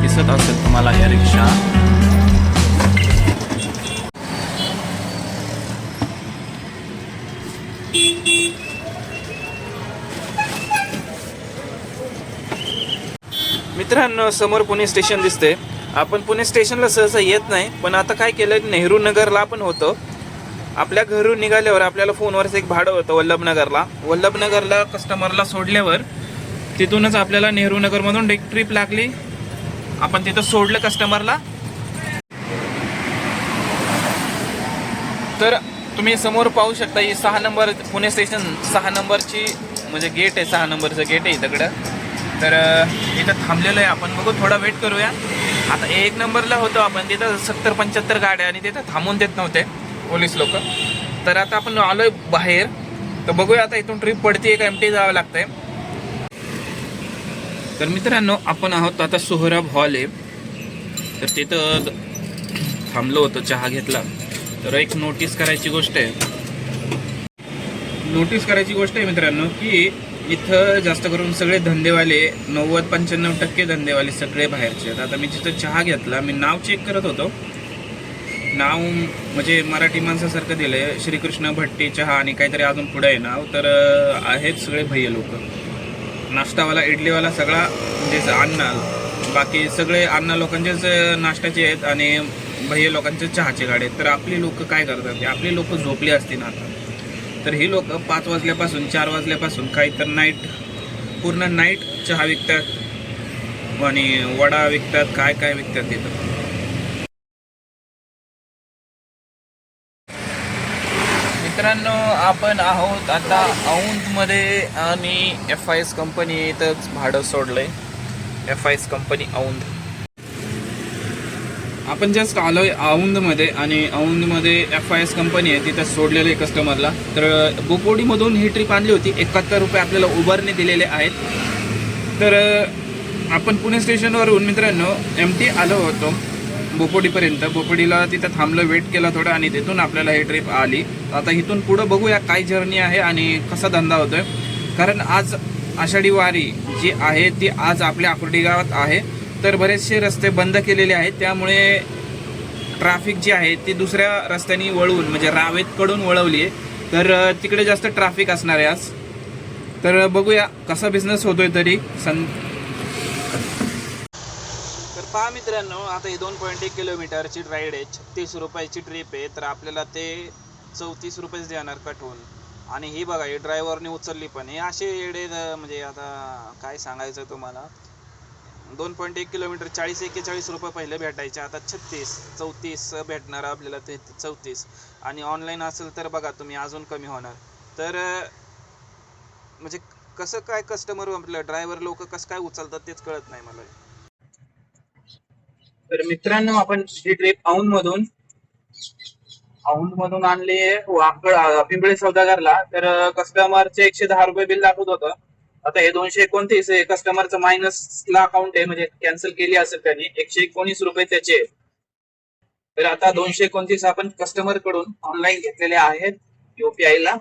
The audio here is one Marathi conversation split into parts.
दिसत असेल तुम्हाला या रिक्षा. मित्रांनो समोर पुणे स्टेशन दिसते आपण पुणे स्टेशनला सहसा येत नाही पण आता काय केलं नेहरू नगरला पण होतं. आपल्या घरून निघाल्यावर आपल्याला फोनवरच एक भाडं होतं वल्लभनगरला. वल्लभनगरला कस्टमरला सोडल्यावर तिथूनच आपल्याला नेहरू नगरमधून एक ट्रिप लागली. आपण तिथं सोडलं कस्टमरला तर तुम्ही समोर पाहू शकता ही सहा नंबर पुणे स्टेशन सहा नंबरची म्हणजे गेट आहे सहा नंबरचं गेट आहे इथकडं तर इथं थांबलेलं आहे आपण. बघू थोडा वेट करूया. आता एक नंबरला होतो आपण तिथं सत्तर पंच्याहत्तर गाड्या आणि तिथं थांबून देत नव्हते पोलीस लोक. तर आता आपण आलोय बाहेर. तर बघूया आता इथून ट्रिप पडते का एमटी जावं लागतंय. तर मित्रांनो आपण आहोत आता सोहराब हॉल आहे तर तिथं थांबलो होतो चहा घेतला. तर एक नोटीस करायची गोष्ट आहे. नोटीस करायची गोष्ट आहे मित्रांनो की इथं जास्त करून सगळे धंदेवाले नव्वद पंच्याण्णव टक्के धंदेवाले सगळे बाहेरचे आहेत. आता मी जिथं चहा घेतला मी नाव चेक करत होतो. नाव म्हणजे मराठी माणसासारखं दिलं आहे श्रीकृष्ण भट्टी चहा आणि काहीतरी अजून पुढे आहे नाव. तर आहेत सगळे भैया लोक. नाश्तावाला इडलीवाला सगळा म्हणजे अण्णा बाकी सगळे अण्णा लोकांचेच नाश्त्याचे आहेत आणि भैया लोकांचे चहाचे गाडे आहेत. तर आपली लोक काय करतात आपली लोक झोपली असतील आता. तर ही लोक पाच वाजल्यापासून चार वाजल्यापासून काही तर नाईट पूर्ण नाईट चहा विकतात आणि वडा विकतात काय काय विकतात तिथं? मित्रांनो आपण आहोत आता औंधमध्ये आणि एफ आय एस कंपनी इथंच भाडं सोडलंय. F I S company Aundh. आपण जस्ट आलोय औंधमध्ये आणि औंधमध्ये एफ आय एस कंपनी आहे तिथं सोडलेलं आहे कस्टमरला तर बुकोडीमधून ही ट्रिप आणली होती. एकाहत्तर रुपये आपल्याला उबरने दिलेले आहेत. तर आपण पुणे स्टेशनवरून मित्रांनो एम टी आलो होतो. बोपोडीपर्यंत. बोपोडीला तिथं थांबलं वेट केला थोडं आणि तिथून आपल्याला ही ट्रिप आली. आता इथून पुढं बघूया काय जर्नी आहे आणि कसा धंदा होतोय. कारण आज आषाढी वारी जी आहे ती आज आपल्या आकुर्डी गावात आहे. तर बरेचसे रस्ते बंद केलेले आहेत. त्यामुळे ट्रॅफिक जी आहे ती दुसऱ्या रस्त्याने वळवून म्हणजे रावेतकडून वळवली आहे. तर तिकडे जास्त ट्रॅफिक असणार आहे आज. तर बघूया कसा बिझनेस होतोय तरी. सं पहा मित्रांनो आता ही दोन पॉईंट एक किलोमीटरची राईड आहे. छत्तीस रुपयाची ट्रिप आहे. तर आपल्याला ते चौतीस रुपयेच देणार कटवून आणि ही बघा ही ड्रायव्हरने उचलली पण. हे असे येडे म्हणजे आता काय सांगायचं तुम्हाला? दोन पॉईंट एक किलोमीटर चाळीस एक्केचाळीस रुपये पहिले भेटायचे. आता छत्तीस चौतीस भेटणार आपल्याला ते चौतीस. आणि ऑनलाईन असेल तर बघा तुम्ही अजून कमी होणार. तर म्हणजे कसं काय कस्टमर आपलं ड्रायव्हर लोक कसं काय उचलतात तेच कळत नाही मला. तर मित्रांनो आपण ही ट्रिप औंध मधून औंध मधून आणली आहे वाकड पिंपळे सौदागरला. तर कस्टमरचे एकशे दहा रुपये बिल दाखवत होतं. आता हे दोनशे एकोणतीस हे कस्टमरचं मायनस ला अकाउंट आहे. म्हणजे कॅन्सल केली असेल त्यांनी. एकशे एकोणीस रुपये त्याचे तर आता दोनशे एकोणतीस आपण कस्टमरकडून ऑनलाईन घेतलेले आहेत. युपीआय ला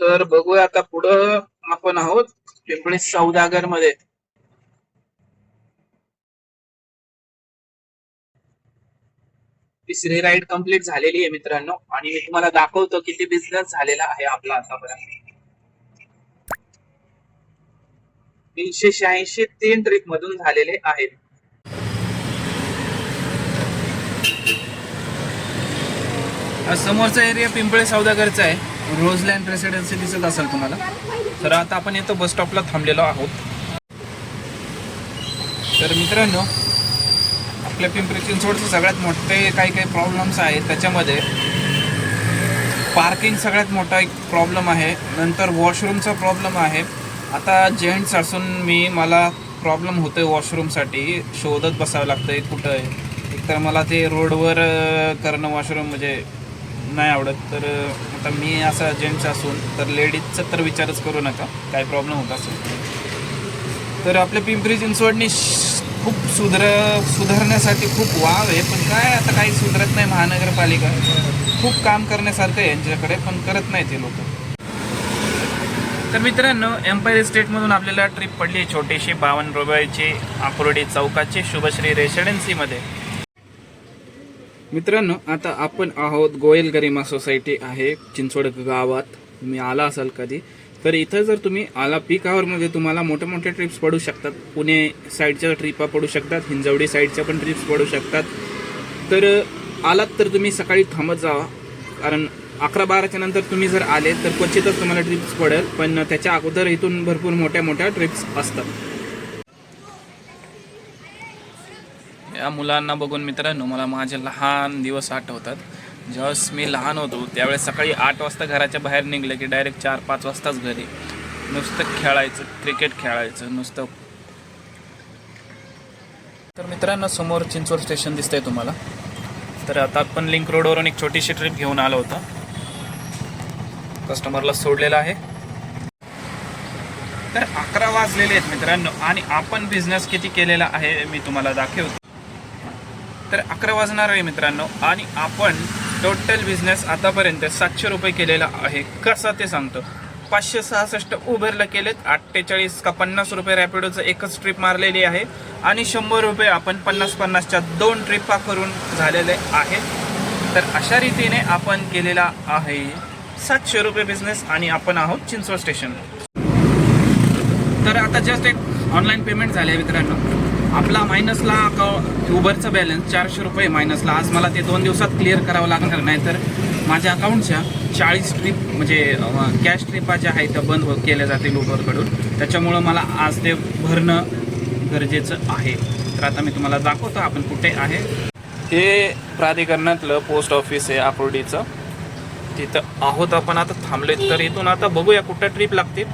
तर बघूया आता पुढं आपण आहोत पिंपळे सौदागरमध्ये तिसरी राईड कंप्लीट झालेली आहे मित्रांनो. आणि मी तुम्हाला दाखवतो किती बिझनेस झालेला आहे आपला आतापर्यंत. तीनशे शहाऐंशी तीन ट्रिप मधून झालेले आहेत. समोरचा एरिया पिंपळे सौदागरचा आहे. रोजलँड रेसिडेन्सी दिसत असेल तुम्हाला. तर आता आपण येतो बस स्टॉपला थांबलेलो आहोत. तर मित्रांनो आपल्या पिंपरी चिंचवडचे सगळ्यात मोठे काही काही प्रॉब्लेम्स आहेत त्याच्यामध्ये. पार्किंग सगळ्यात मोठा एक प्रॉब्लेम आहे. नंतर वॉशरूमचा प्रॉब्लेम आहे. आता जेंट्स असून मी मला प्रॉब्लेम होतोय वॉशरूमसाठी शोधत बसावं लागतं आहे कुठं. आहे एकतर मला ते रोडवर करणं वॉशरूम म्हणजे नाही आवडत. तर आता मी असा जेंट्स असून तर लेडीजचा तर विचारच करू नका. काय प्रॉब्लेम होत असेल. तर आपल्या पिंपरी चिंचवडनी खूप सुधर सुधारण्यासाठी खूप वाव आहे. पण काय आता काही सुधरत नाही महानगरपालिका. खूप काम करण्यासारखं आहे यांच्याकडे पण करत नाही ते लोक. तर मित्रांनो एम्पायर स्टेटमधून आपल्याला ट्रिप पडली आहे छोटीशी बावन्न रुपयाची आकुर्डी चौकाची शुभश्री रेसिडेन्सीमध्ये मित्रांनो आता आपण आहोत गोयल गरिमा सोसायटी आहे चिंचवड गावात. तुम्ही आला असाल कधी. तर इथं जर तुम्ही आला पीक आवरमध्ये तुम्हाला मोठ्या मोठ्या ट्रिप्स पडू शकतात. पुणे साईडच्या ट्रिपा पडू शकतात हिंजवडी साईडच्या पण ट्रिप्स पडू शकतात. तर आलात तर तुम्ही सकाळी थांबत जावा कारण अकरा बाराच्या नंतर तुम्ही जर आले तर क्वचितच तुम्हाला ट्रिप्स पडेल. पण त्याच्या अगोदर इथून भरपूर मोठ्या मोठ्या ट्रिप्स असतात. या मुलांना बघून मित्रांनो मला माझे लहान दिवस आठवतात. ज्यावेळेस मी लहान होतो त्यावेळेस सकाळी आठ वाजता घराच्या बाहेर निघलं की डायरेक्ट चार पाच वाजताच घरी. नुसतं खेळायचं क्रिकेट खेळायचं नुसतं. तर मित्रांनो समोर चिंचवड स्टेशन दिसतंय तुम्हाला. तर आता आपण लिंक रोडवरून एक छोटीशी ट्रिप घेऊन आलो होतं. कस्टमरला सोडलेलं आहे. तर अकरा वाजलेले आहेत मित्रांनो आणि आपण बिझनेस किती केलेला आहे मी तुम्हाला दाखवतो. तर अकरा वाजणार आहे मित्रांनो आणि आपण टोटल बिझनेस आतापर्यंत सातशे रुपये केलेला आहे. कसा ते सांगतो? पाचशे सहासष्ट उबेरला केलेत. अठ्ठेचाळीस का पन्नास रुपये रॅपिडोचं एकच ट्रिप मारलेली आहे. आणि शंभर रुपये आपण पन्नास पन्नासच्या दोन ट्रिपा करून झालेले आहेत तर अशा रीतीने आपण केलेला आहे सातशे रुपये बिझनेस आणि आपण आहोत चिंचवड स्टेशन तर आता जस्ट एक ऑनलाईन पेमेंट झाले मित्रांनो. आपला मायनसला अकाउंट उबरचा बॅलन्स चारशे रुपये मायनसला आज मला ते दोन दिवसात क्लिअर करावं लागणार. नाही तर माझ्या अकाउंटच्या चाळीस ट्रिप म्हणजे कॅश ट्रिपा ज्या आहेत त्या बंद हो केल्या जातील उबरकडून त्याच्यामुळं मला आज ते भरणं गरजेचं आहे. तर आता मी तुम्हाला दाखवतो आपण कुठे आहे. हे प्राधिकरणातलं पोस्ट ऑफिस आहे आकुर्डीचं. तिथं आहोत आपण. आता थांबले तर इथून आता बघूया कुठं ट्रिप लागते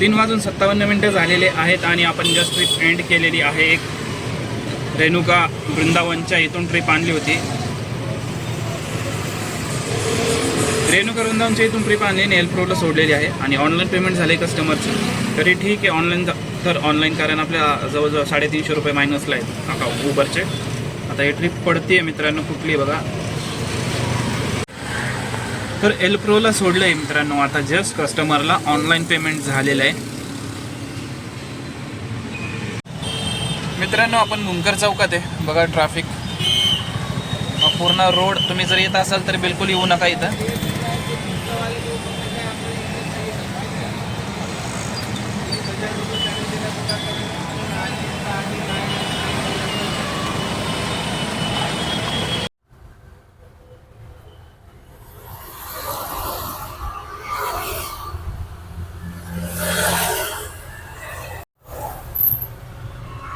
तीन वाजून सत्तावन्न मिनटं झालेले आहेत आणि आपण जस्ट ट्रिप एंड केलेली आहे. एक रेणुका वृंदावनच्या इथून ट्रिप आणली होती. रेणुका वृंदावनच्या इथून ट्रिप आणली आणि हेल्प सोडलेली आहे. आणि ऑनलाईन पेमेंट झाले कस्टमरचे तरी ठीक आहे ऑनलाईन तर ऑनलाईन कारण आपल्या जवळजवळ साडेतीनशे रुपये मायनसला आहेत. अकाउंट उबरचे आता ही ट्रिप पडते आहे मित्रांनो कुठली बघा. तर एल प्रोला सोडलं आहे मित्रांनो. आता जस्ट कस्टमरला ऑनलाईन पेमेंट झालेलं आहे. मित्रांनो आपण मुंकर चौकात आहे. बघा ट्रॅफिक पूर्ण रोड तुम्ही जर येत असाल तर बिलकुल येऊ नका इथं.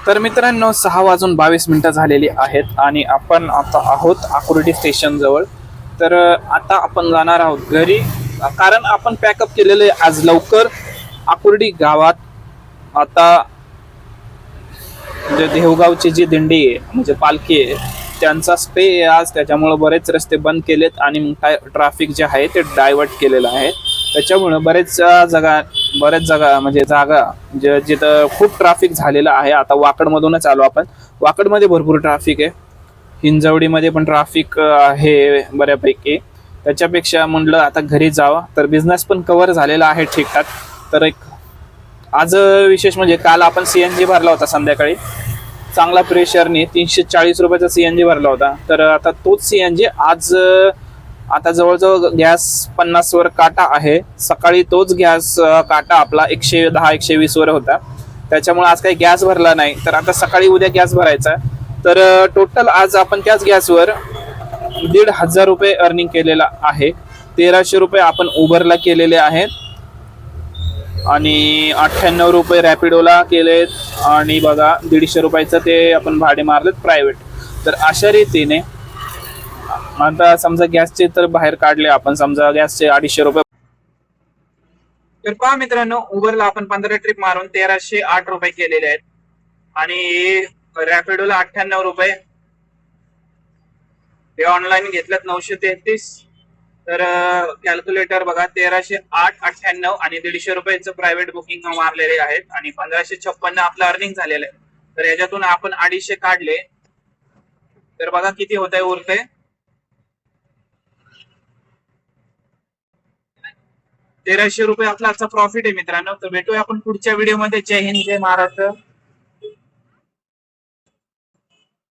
तर मित्रांनो सहा वाजून बावीस मिनटं झालेली आहेत आणि आपण आता आहोत आकुर्डी स्टेशनजवळ तर आता आपण जाणार आहोत घरी. कारण आपण पॅकअप केलेलं आहे आज लवकर. आकुर्डी गावात आता म्हणजे देवगावची जी दिंडी आहे म्हणजे पालखी आहे त्यांचा स्टे आहे आज. त्याच्यामुळं बरेच रस्ते बंद केलेत आणि मग काय ट्रॅफिक जे आहे ते डायवर्ट केलेलं आहे. त्याच्यामुळं बरेच जगा बऱ्याच जागा म्हणजे जागा जे जिथं खूप ट्रॅफिक झालेलं आहे. आता वाकडमधूनच आलो आपण. वाकडमध्ये भरपूर ट्रॅफिक आहे. हिंजवडीमध्ये पण ट्रॅफिक आहे बऱ्यापैकी. त्याच्यापेक्षा म्हणलं आता घरी जावं. तर बिझनेस पण कव्हर झालेला आहे ठीकठाक. तर एक आज विशेष म्हणजे काल आपण सी एन जी भरला होता संध्याकाळी. चांगला प्रेशरने तीनशे चाळीस रुपयाचा सी एन जी भरला होता. तर आता तोच सी एन जी आज आता जवळजवळ गॅस पन्नास वर काटा आहे. सकाळी तोच गॅस काटा आपला एकशे दहा एकशे वीस वर होता. त्याच्यामुळे आज काही गॅस भरला नाही. तर आता सकाळी उद्या गॅस भरायचा तर टोटल आज आपण त्याच गॅसवर दीड हजार रुपये अर्निंग केलेला आहे. तेराशे रुपये आपण उबरला केलेले आहेत. आणि अठ्ठ्याण्णव रुपये रॅपिडोला केलेत. आणि बघा दीडशे रुपयाचं ते आपण भाडे मारलेत प्रायव्हेट तर अशा रीतीने आता समजा गॅसचे तर बाहेर काढले आपण समजा गॅसचे अडीचशे रुपये. तर पहा मित्रांनो उबरला आपण पंधरा ट्रिप मारून तेराशे आठ रुपये केलेले आहेत. आणि रॅपिडोला अठ्ठ्याण्णव रुपये. हे ऑनलाईन घेतल्यात नऊशे तेहतीस. तर कॅल्क्युलेटर बघा तेराशे आठ अठ्ठ्याण्णव आणि दीडशे रुपयाचं प्रायव्हेट बुकिंग मारलेले आहेत. आणि पंधराशे छप्पन्न आपलं अर्निंग झालेलं आहे. तर याच्यातून आपण अडीचशे काढले. तर बघा किती होत आहे उरते तेराशे रुपये आपला आजचा प्रॉफिट आहे मित्रांनो. तर भेटूया आपण पुढच्या व्हिडिओमध्ये जय हिंद जय महाराष्ट्र.